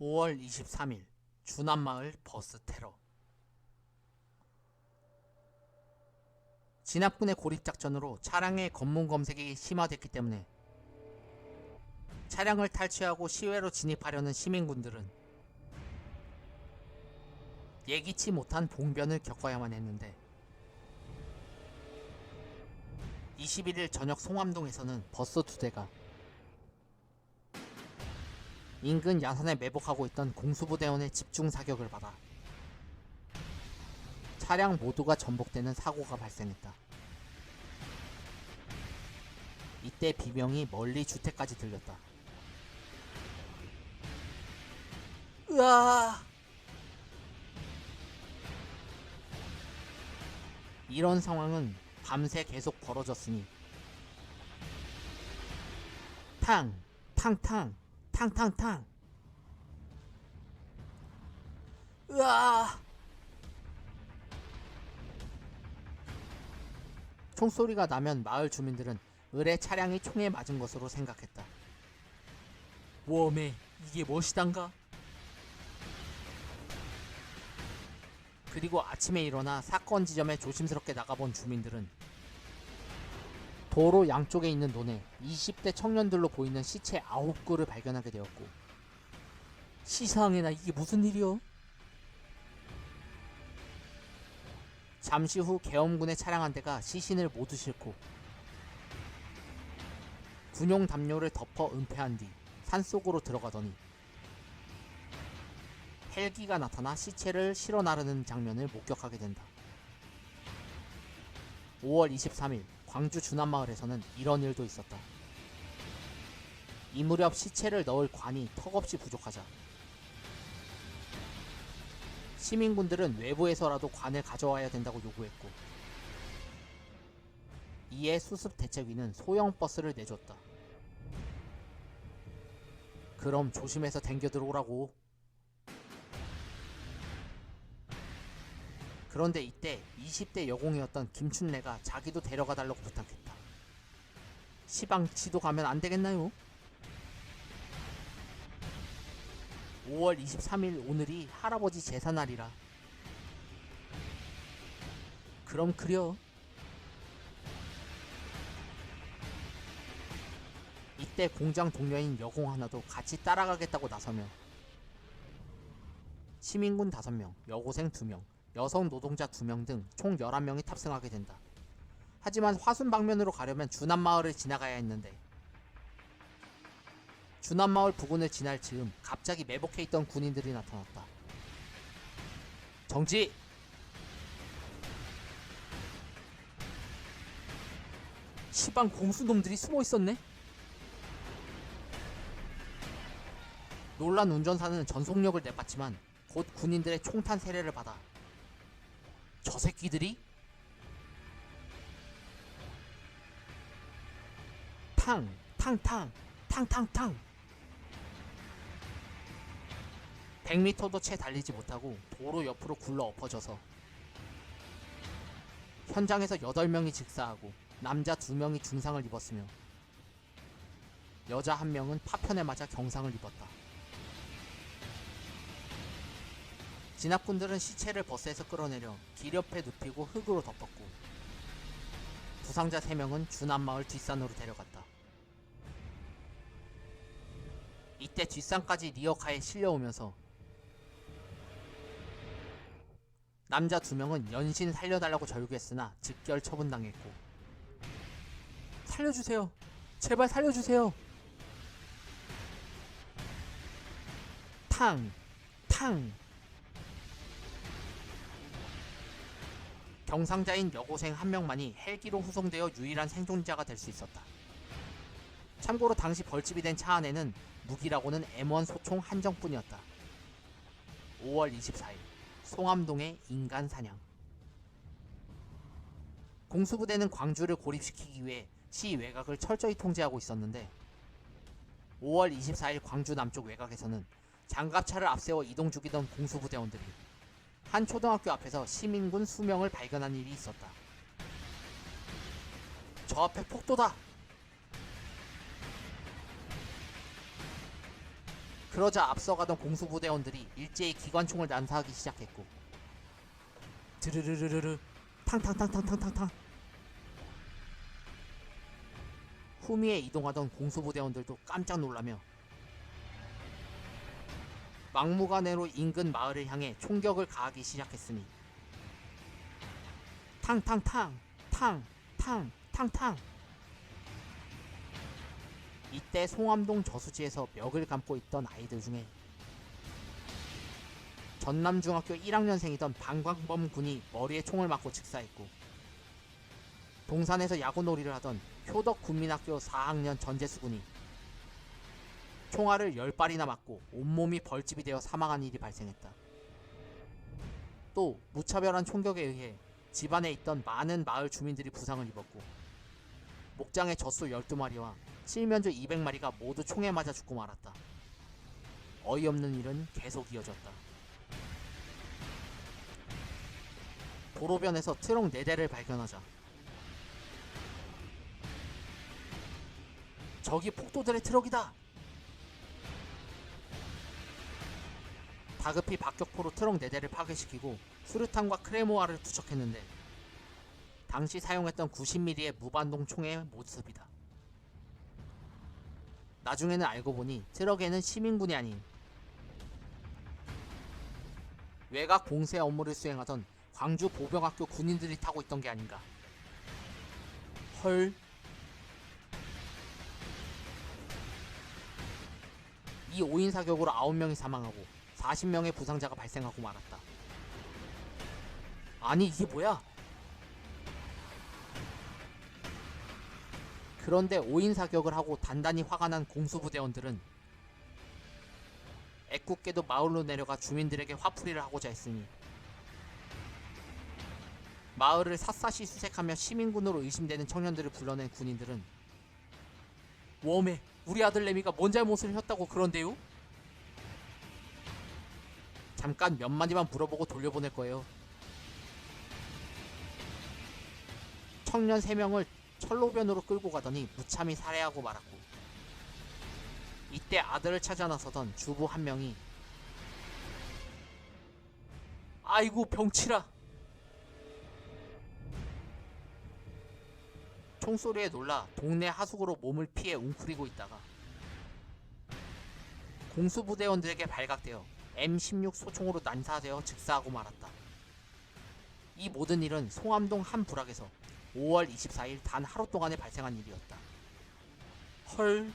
5월 23일 주남마을 버스 테러. 진압군의 고립작전으로 차량의 검문 검색이 심화됐기 때문에 차량을 탈취하고 시외로 진입하려는 시민군들은 예기치 못한 봉변을 겪어야만 했는데 21일 저녁 송암동에서는 버스 두 대가 인근 야산에 매복하고 있던 공수부대원의 집중 사격을 받아 차량 모두가 전복되는 사고가 발생했다. 이때 비명이 멀리 주택까지 들렸다. 으아! 이런 상황은 밤새 계속 벌어졌으니 탕! 탕탕! 탕탕탕! 으아! 총소리가 나면 마을 주민들은 을의 차량이 총에 맞은 것으로 생각했다. 웜에 이게 무엇이단가? 그리고 아침에 일어나 사건 지점에 조심스럽게 나가본 주민들은 도로 양쪽에 있는 논에 20대 청년들로 보이는 시체 9구를 발견하게 되었고 시상에나 이게 무슨 일이요? 잠시 후 계엄군의 차량 한 대가 시신을 모두 싣고 군용 담요를 덮어 은폐한 뒤 산속으로 들어가더니 헬기가 나타나 시체를 실어 나르는 장면을 목격하게 된다. 5월 23일 광주 주남마을에서는 이런 일도 있었다. 이 무렵 시체를 넣을 관이 턱없이 부족하자 시민군들은 외부에서라도 관을 가져와야 된다고 요구했고 이에 수습 대책위는 소형 버스를 내줬다. 그럼 조심해서 댕겨 들어오라고. 그런데 이때 20대 여공이었던 김춘래가 자기도 데려가 달라고 부탁했다. 시방 지도 가면 안 되겠나요? 5월 23일 오늘이 할아버지 제사날이라. 그럼 그려. 이때 공장 동료인 여공 하나도 같이 따라가겠다고 나서며 시민군 5명, 여고생 2명, 여성 노동자 2명 등 총 11명이 탑승하게 된다. 하지만 화순 방면으로 가려면 주남마을을 지나가야 했는데 주남마을 부근을 지날 즈음 갑자기 매복해 있던 군인들이 나타났다. 정지! 시방 공수놈들이 숨어 있었네? 놀란 운전사는 전속력을 내봤지만 곧 군인들의 총탄 세례를 받아 저 새끼들이 탕, 탕탕, 탕탕탕 100m도 채 달리지 못하고 도로 옆으로 굴러 엎어져서 현장에서 8명이 직사하고 남자 2명이 중상을 입었으며 여자 1명은 파편에 맞아 경상을 입었다. 진압군들은 시체를 버스에서 끌어내려 길 옆에 눕히고 흙으로 덮었고 부상자 3명은 주남마을 뒷산으로 데려갔다. 이때 뒷산까지 리어카에 실려오면서 남자 2명은 연신 살려달라고 절규했으나 즉결 처분당했고 살려주세요. 제발 살려주세요. 탕, 탕. 경상자인 여고생 한 명만이 헬기로 후송되어 유일한 생존자가 될 수 있었다. 참고로 당시 벌집이 된 차 안에는 무기라고는 M1 소총 한정뿐이었다. 5월 24일 송암동의 인간 사냥 공수부대는 광주를 고립시키기 위해 시 외곽을 철저히 통제하고 있었는데 5월 24일 광주 남쪽 외곽에서는 장갑차를 앞세워 이동 중이던 공수부대원들이 한 초등학교 앞에서 시민군 수명을 발견한 일이 있었다. 저 앞에 폭도다! 그러자 앞서가던 공수부대원들이 일제히 기관총을 난사하기 시작했고 드르르르르르 탕탕탕탕탕탕탕 후미에 이동하던 공수부대원들도 깜짝 놀라며 막무가내로 인근 마을을 향해 총격을 가하기 시작했으니 탕탕탕 탕탕 탕탕. 이때 송암동 저수지에서 멱을 감고 있던 아이들 중에 전남중학교 1학년생이던 방광범 군이 머리에 총을 맞고 즉사했고 동산에서 야구놀이를 하던 효덕 군민학교 4학년 전재수 군이 총알을 10발이나 맞고 온몸이 벌집이 되어 사망한 일이 발생했다. 또 무차별한 총격에 의해 집안에 있던 많은 마을 주민들이 부상을 입었고 목장의 젖소 12마리와 칠면조 200마리가 모두 총에 맞아 죽고 말았다. 어이없는 일은 계속 이어졌다. 도로변에서 트럭 4대를 발견하자 저기 폭도들의 트럭이다! 다급히 박격포로 트럭 4대를 파괴시키고 수류탄과 크레모아를 투척했는데 당시 사용했던 90mm의 무반동 총의 모습이다. 나중에는 알고 보니 트럭에는 시민군이 아닌 외곽 공세 업무를 수행하던 광주 보병학교 군인들이 타고 있던 게 아닌가. 헐. 이 5인 사격으로 9명이 사망하고 40명의 부상자가 발생하고 말았다. 아니 이게 뭐야? 그런데 5인 사격을 하고 단단히 화가 난 공수부대원들은 애꿎게도 마을로 내려가 주민들에게 화풀이를 하고자 했으니 마을을 샅샅이 수색하며 시민군으로 의심되는 청년들을 불러낸 군인들은 웜에 우리 아들 레미가 뭔 잘못을 했다고 그런데요? 잠깐 몇 마디만 물어보고 돌려보낼 거예요. 청년 3명을 철로변으로 끌고 가더니 무참히 살해하고 말았고 이때 아들을 찾아 나서던 주부 한 명이 아이고 병치라 총소리에 놀라 동네 하숙으로 몸을 피해 웅크리고 있다가 공수부대원들에게 발각되어 M16 소총으로 난사되어 즉사하고 말았다. 이 모든 일은 송암동 한 부락에서 5월 24일 단 하루 동안에 발생한 일이었다. 헐